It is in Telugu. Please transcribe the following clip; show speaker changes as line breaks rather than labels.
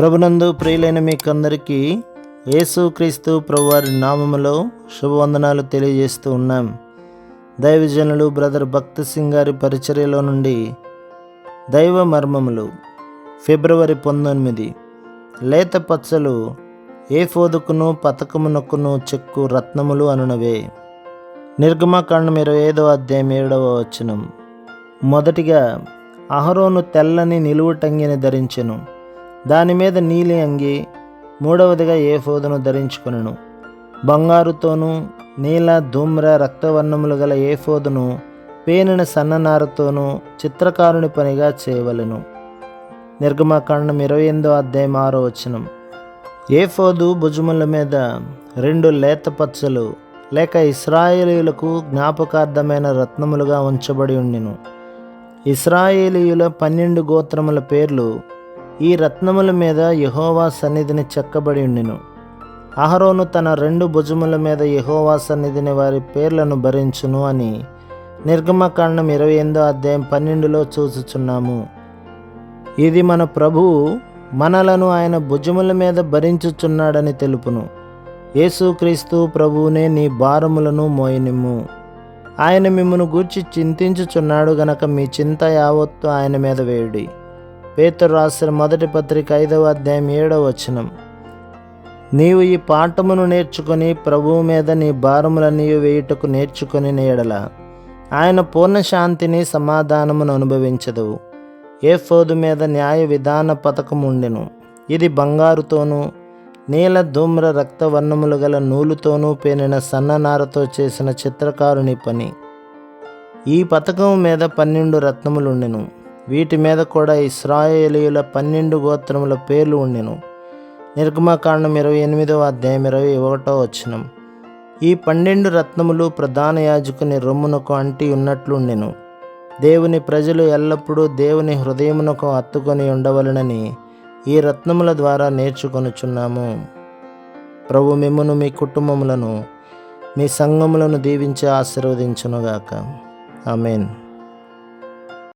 ప్రభునందు ప్రియులైన మీకందరికీ యేసుక్రీస్తు ప్రభువారి నామములో శుభవందనాలు తెలియజేస్తూ ఉన్నాం. దైవజనులు బ్రదర్ భక్త సింగ్ గారి పరిచర్యలో నుండి దైవ మర్మములు ఫిబ్రవరి పంతొమ్మిది. లేత పచ్చలు ఏ ఫోదుకును పతకమునకును చెక్కు రత్నములు అనునవే. నిర్గమకాండం ఇరవై ఐదవ అధ్యాయం ఏడవ వచనం. మొదటిగా అహరోను తెల్లని నిలువుటంగిని ధరించెను. దాని మీద నీలి అంగి మూడవదిగా ఏ ఫోదును ధరించుకొనెను. బంగారుతోనూ నీల ధూమ్ర రక్తవర్ణములు గల ఏ ఫోదును పేనిన సన్ననారతోనూ చిత్రకారుని పనిగా చేయవలెను. నిర్గమకాండం ఇరవై ఎనిమిదో అధ్యాయం ఆరో వచనం. ఏఫోదు భుజముల మీద రెండు లేత పచ్చలు లేక ఇస్రాయేలీయులకు జ్ఞాపకార్థమైన రత్నములుగా ఉంచబడి ఉండిను. ఇస్రాయేలీయుల పన్నెండు గోత్రముల పేర్లు ఈ రత్నముల మీద యహోవా సన్నిధిని చెక్కబడి ఉండిను. అహరోను తన రెండు భుజముల మీద యహోవా సన్నిధిని వారి పేర్లను భరించును అని నిర్గమకాండం ఇరవై ఎనిమిదో అధ్యాయం పన్నెండులో చూసుచున్నాము ఇది మన ప్రభువు మనలను ఆయన భుజముల మీద భరించుచున్నాడని తెలుపును. యేసుక్రీస్తు ప్రభువునే నీ భారములను మోయనిమ్ము. ఆయన మిమ్మను గూర్చి చింతించుచున్నాడు గనక మీ చింత యావత్తు ఆయన మీద వేయుడి. పేతురు రాసిన మొదటి పత్రిక ఐదవ అధ్యాయం ఏడవ వచనం. నీవు ఈ పాఠమును నేర్చుకొని ప్రభువు మీద నీ భారములన్నీ వేయుటకు నేర్చుకొని నేడల. ఆయన పూర్ణ శాంతిని సమాధానమును అనుభవించదు. ఏ ఫోదు మీద న్యాయ విధాన పథకం ఉండెను. ఇది బంగారుతోనూ నీల ధూమ్ర రక్తవర్ణములు గల నూలుతోనూ పేనిన సన్ననారతో చేసిన చిత్రకారుని పని. ఈ పథకం మీద పన్నెండు రత్నములుండెను వీటి మీద కూడా ఇస్రాయేలీల పన్నెండు గోత్రముల పేర్లు ఉండెను. నిర్గమకాండం ఇరవై ఎనిమిదవ అధ్యాయం ఇరవై ఒకటో వచనం. ఈ పన్నెండు రత్నములు ప్రధాన యాజకుని రొమ్మునకు అంటి ఉన్నట్లుండెను దేవుని ప్రజలు ఎల్లప్పుడూ దేవుని హృదయమునకు అత్తుకొని ఉండవలనని ఈ రత్నముల ద్వారా నేర్చుకొనుచున్నాము. ప్రభు మిమ్మును మీ కుటుంబములను మీ సంఘములను దీవించి ఆశీర్వదించునుగాక. ఆమెన్.